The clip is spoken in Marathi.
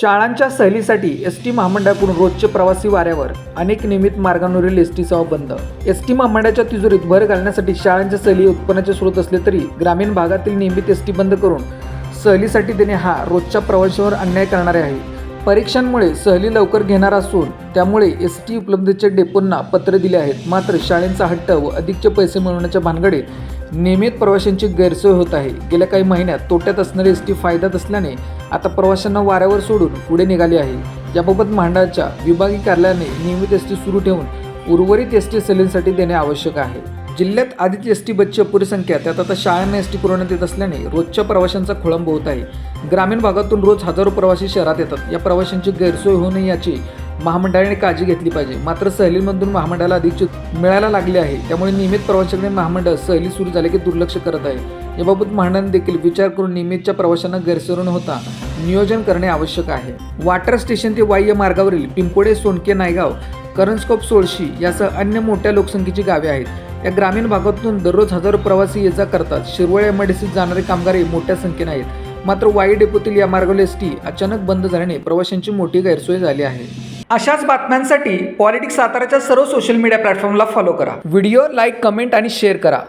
शाळांच्या सहलीसाठी एस टी महामंडळाकडून रोजचे प्रवासी वाऱ्यावर अनेक नियमित मार्गांवरील एस टी सेवा बंद. एस टी महामंडळाच्या तिजोरीत भर घालण्यासाठी शाळांच्या सहली उत्पन्नाचे स्रोत असले तरी ग्रामीण भागातील नियमित एस टी बंद करून सहलीसाठी देणे हा रोजच्या प्रवाशावर अन्याय करणारे आहे. परीक्षांमुळे सहली लवकर घेणार असून त्यामुळे एस टी उपलब्धतेच्या डेपोंना पत्र दिले आहेत. मात्र शाळेंचा हट्ट व अधिकचे पैसे मिळवण्याच्या भानगडीत नियमित प्रवाशांची गैरसोय होत आहे. गेल्या काही महिन्यात तोट्यात असणारी एस टी फायद्यात असल्याने आता प्रवाशांना वाऱ्यावर सोडून पुढे निघाली आहे. याबाबत मांडाच्या विभागीय कार्यालयाने नियमित एस टी सुरू ठेवून उर्वरित एस टी सहलींसाठी देणे आवश्यक आहे. जिल्ह्यात आधीच एस टी बसची अपुरी संख्या त्यात आता शाळांना एस टी पुरवण्यात येत असल्याने रोजच्या प्रवाशांचा खोळंब होत आहे. ग्रामीण भागातून रोज हजारो प्रवासी शहरात येतात. या प्रवाशांची गैरसोय होऊ नये याची महामंडळाने काळजी घेतली पाहिजे. मात्र सहलीमधून महामंडळाला अधिकची मिळायला लागले आहे. त्यामुळे नियमित प्रवाशांकडे महामंडळ सहली सुरू झाले की दुर्लक्ष करत आहे. याबाबत महामंडळाने देखील विचार करून नियमितच्या प्रवाशांना गैरसरून न होता नियोजन करणे आवश्यक आहे. वाटर स्टेशन ते वाह्य मार्गावरील पिंपोडे सोनके नायगाव करंजकोप सोळशी यासह अन्य मोठ्या लोकसंख्येची गावे आहेत. या ग्रामीण भागातून दररोज हजारो प्रवासी ये जा करतात. शिरवळ एम जाणारे कामगारही मोठ्या संख्येने आहेत. मात्र वाई डेपोतील या मार्गावरील एस टी अचानक बंद झाल्याने प्रवाशांची मोठी गैरसोय झाली आहे. अशाच बातम्यांसाठी पॉलिटिक्स साताराच्या सर्व सोशल मीडिया प्लॅटफॉर्मला फॉलो करा. व्हिडिओ लाईक कमेंट आणि शेअर करा.